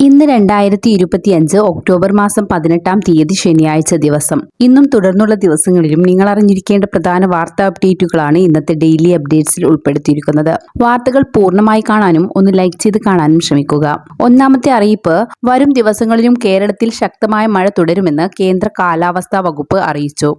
ഇന്ന് രണ്ടായിരത്തി ഇരുപത്തിയഞ്ച് ഒക്ടോബർ മാസം പതിനെട്ടാം തീയതി ശനിയാഴ്ച ദിവസം. ഇന്നും തുടർന്നുള്ള ദിവസങ്ങളിലും നിങ്ങൾ അറിഞ്ഞിരിക്കേണ്ട പ്രധാന വാർത്താ അപ്ഡേറ്റുകളാണ് ഇന്നത്തെ ഡെയിലി അപ്ഡേറ്റ്സിൽ ഉൾപ്പെടുത്തിയിരിക്കുന്നത്. വാർത്തകൾ പൂർണമായി കാണാനും ഒന്ന് ലൈക്ക് ചെയ്ത് കാണാനും ശ്രമിക്കുക. ഒന്നാമത്തെ അറിയിപ്പ് വരും ദിവസങ്ങളിലും കേരളത്തിൽ ശക്തമായ മഴ തുടരുമെന്ന് കേന്ദ്ര കാലാവസ്ഥാ വകുപ്പ് അറിയിച്ചു.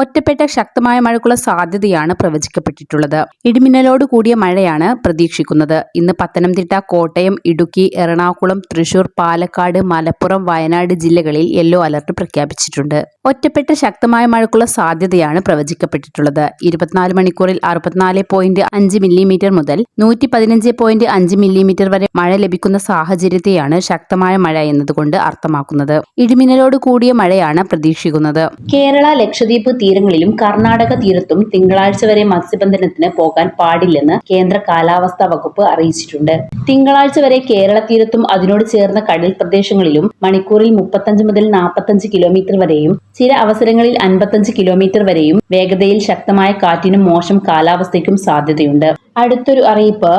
ഒറ്റപ്പെട്ട ശക്തമായ മഴയ്ക്കുള്ള സാധ്യതയാണ് പ്രവചിക്കപ്പെട്ടിട്ടുള്ളത്. ഇടിമിന്നലോട് കൂടിയ മഴയാണ് പ്രതീക്ഷിക്കുന്നത്. ഇന്ന് പത്തനംതിട്ട കോട്ടയം ഇടുക്കി എറണാകുളം തൃശൂർ പാലക്കാട് മലപ്പുറം വയനാട് ജില്ലകളിൽ യെല്ലോ അലർട്ട് പ്രഖ്യാപിച്ചിട്ടുണ്ട്. ഒറ്റപ്പെട്ട ശക്തമായ മഴയ്ക്കുള്ള സാധ്യതയാണ് പ്രവചിക്കപ്പെട്ടിട്ടുള്ളത്. ഇരുപത്തിനാല് മണിക്കൂറിൽ അറുപത്തിനാല് പോയിന്റ് അഞ്ച് മില്ലിമീറ്റർ മുതൽ നൂറ്റി പതിനഞ്ച് പോയിന്റ് അഞ്ച് മില്ലിമീറ്റർ വരെ മഴ ലഭിക്കുന്ന സാഹചര്യത്തെയാണ് ശക്തമായ മഴ എന്നതുകൊണ്ട് അർത്ഥമാക്കുന്നത്. ഇടിമിന്നലോട് കൂടിയ മഴയാണ് പ്രതീക്ഷിക്കുന്നത്. കേരള ലക്ഷദ്വീപ് തീരങ്ങളിലും കർണാടക തീരത്തും തിങ്കളാഴ്ച വരെ മത്സ്യബന്ധനത്തിന് പോകാൻ പാടില്ലെന്ന് കേന്ദ്ര കാലാവസ്ഥാ വകുപ്പ് അറിയിച്ചിട്ടുണ്ട്. തിങ്കളാഴ്ച വരെ കേരള തീരത്തും അതിനോട് ചേർന്ന കടൽ പ്രദേശങ്ങളിലും മണിക്കൂറിൽ മുപ്പത്തഞ്ച് മുതൽ നാൽപ്പത്തഞ്ച് കിലോമീറ്റർ വരെയും ചില അവസരങ്ങളിൽ അൻപത്തഞ്ച് കിലോമീറ്റർ വരെയും വേഗതയിൽ ശക്തമായ കാറ്റിനും മോശം കാലാവസ്ഥയ്ക്കും സാധ്യതയുണ്ട്. അടുത്തൊരു അറിയിപ്പ്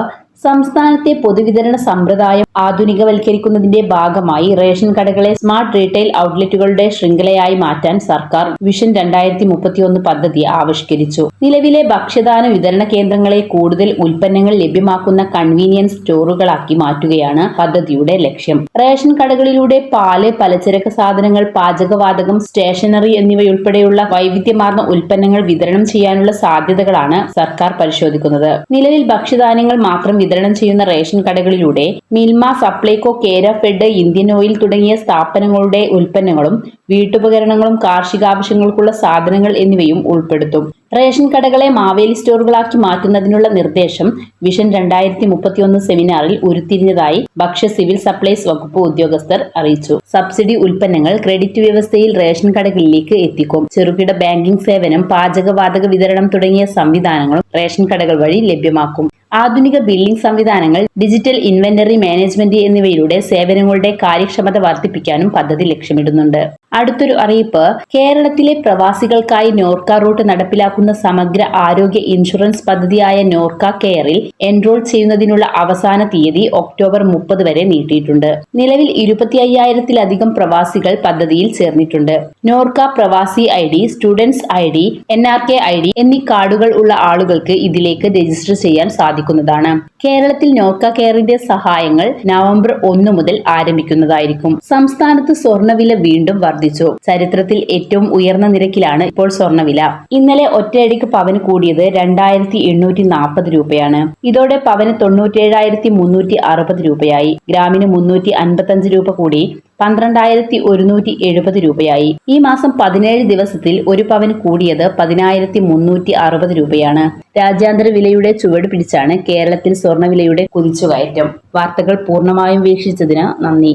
സംസ്ഥാനത്തെ പൊതുവിതരണ സമ്പ്രദായം ആധുനികവൽക്കരിക്കുന്നതിന്റെ ഭാഗമായി റേഷൻ കടകളെ സ്മാർട്ട് റീറ്റെയിൽ ഔട്ട്ലെറ്റുകളുടെ ശൃംഖലയായി മാറ്റാൻ സർക്കാർ വിഷൻ രണ്ടായിരത്തി മുപ്പത്തിയൊന്ന് പദ്ധതി ആവിഷ്കരിച്ചു. നിലവിലെ ഭക്ഷ്യധാന വിതരണ കേന്ദ്രങ്ങളെ കൂടുതൽ ഉൽപ്പന്നങ്ങൾ ലഭ്യമാക്കുന്ന കൺവീനിയൻസ് സ്റ്റോറുകളാക്കി മാറ്റുകയാണ് പദ്ധതിയുടെ ലക്ഷ്യം. റേഷൻ കടകളിലൂടെ പാൽ പലചരക്ക് സാധനങ്ങൾ പാചകവാതകം സ്റ്റേഷനറി എന്നിവയുൾപ്പെടെയുള്ള വൈവിധ്യമാർന്ന ഉൽപ്പന്നങ്ങൾ വിതരണം ചെയ്യാനുള്ള സാധ്യതകളാണ് സർക്കാർ പരിശോധിക്കുന്നത്. നിലവിൽ ഭക്ഷ്യധാന്യങ്ങൾ മാത്രം വിതരണം ചെയ്യുന്ന റേഷൻ കടകളിലൂടെ Milma Supplyco Kerafed Indian Oil തുടങ്ങിയ സ്ഥാപനങ്ങളുടെ ഉൽപ്പന്നങ്ങളും വീട്ടുപകരണങ്ങളും കാർഷികാവശ്യങ്ങൾക്കുള്ള സാധനങ്ങൾ എന്നിവയും ഉൾപ്പെടുത്തും. റേഷൻ കടകളെ മാവേലി സ്റ്റോറുകളാക്കി മാറ്റുന്നതിനുള്ള നിർദ്ദേശം വിഷൻ രണ്ടായിരത്തി മുപ്പത്തിയൊന്ന് സെമിനാറിൽ ഉരുത്തിരിഞ്ഞതായി ഭക്ഷ്യ സിവിൽ സപ്ലൈസ് വകുപ്പ് ഉദ്യോഗസ്ഥർ അറിയിച്ചു. സബ്സിഡി ഉൽപ്പന്നങ്ങൾ ക്രെഡിറ്റ് വ്യവസ്ഥയിൽ റേഷൻ കടകളിലേക്ക് എത്തിക്കും. ചെറുകിട ബാങ്കിംഗ് സേവനം പാചകവാതക വിതരണം തുടങ്ങിയ സംവിധാനങ്ങളും റേഷൻ കടകൾ വഴി ലഭ്യമാക്കും. ആധുനിക ബില്ലിംഗ് സംവിധാനങ്ങൾ ഡിജിറ്റൽ ഇൻവെന്ററി മാനേജ്മെന്റ് എന്നിവയിലൂടെ സേവനങ്ങളുടെ കാര്യക്ഷമത വർദ്ധിപ്പിക്കാനും പദ്ധതി ലക്ഷ്യമിടുന്നുണ്ട്. അടുത്തൊരു അറിയിപ്പ്. കേരളത്തിലെ പ്രവാസികൾക്കായി നോർക്ക റൂട്ട് നടപ്പിലാക്കുന്ന സമഗ്ര ആരോഗ്യ ഇൻഷുറൻസ് പദ്ധതിയായ നോർക്ക കെയറിൽ എൻറോൾ ചെയ്യുന്നതിനുള്ള അവസാന തീയതി ഒക്ടോബർ മുപ്പത് വരെ നീട്ടിയിട്ടുണ്ട്. നിലവിൽ ഇരുപത്തി അയ്യായിരത്തിലധികം പ്രവാസികൾ പദ്ധതിയിൽ ചേർന്നിട്ടുണ്ട്. Norka Pravasi I D students I D N R K I D എന്നീ കാർഡുകൾ ഉള്ള ആളുകൾക്ക് ഇതിലേക്ക് രജിസ്റ്റർ ചെയ്യാൻ സാധിക്കുന്നതാണ്. കേരളത്തിൽ നോർക്ക കെയറിന്റെ സഹായങ്ങൾ നവംബർ ഒന്ന് മുതൽ ആരംഭിക്കുന്നതായിരിക്കും. സംസ്ഥാനത്ത് സ്വർണവില വീണ്ടും വർദ്ധിച്ചു. ചരിത്രത്തിൽ ഏറ്റവും ഉയർന്ന നിരക്കിലാണ് ഇപ്പോൾ സ്വർണവില ഇന്നലെ ഒറ്റയടിക്ക് പവന് കൂടിയത് രണ്ടായിരത്തി എണ്ണൂറ്റി നാൽപ്പത് രൂപയാണ്. ഇതോടെ പവന് തൊണ്ണൂറ്റേഴായിരത്തി മുന്നൂറ്റി അറുപത് രൂപയായി. ഗ്രാമിന് മുന്നൂറ്റി അൻപത്തഞ്ച് രൂപ കൂടി പന്ത്രണ്ടായിരത്തി ഒരുന്നൂറ്റി എഴുപത് രൂപയായി. ഈ മാസം പതിനേഴ് ദിവസത്തിൽ ഒരു പവൻ കൂടിയത് പതിനായിരത്തി മുന്നൂറ്റി അറുപത് രൂപയാണ്. രാജ്യാന്തര വിലയുടെ ചുവട് പിടിച്ചാണ് കേരളത്തിൽ സ്വർണവിലയുടെ കുതിച്ചുകയറ്റം. വാർത്തകൾ പൂർണമായും വീക്ഷിച്ചതിന് നന്ദി.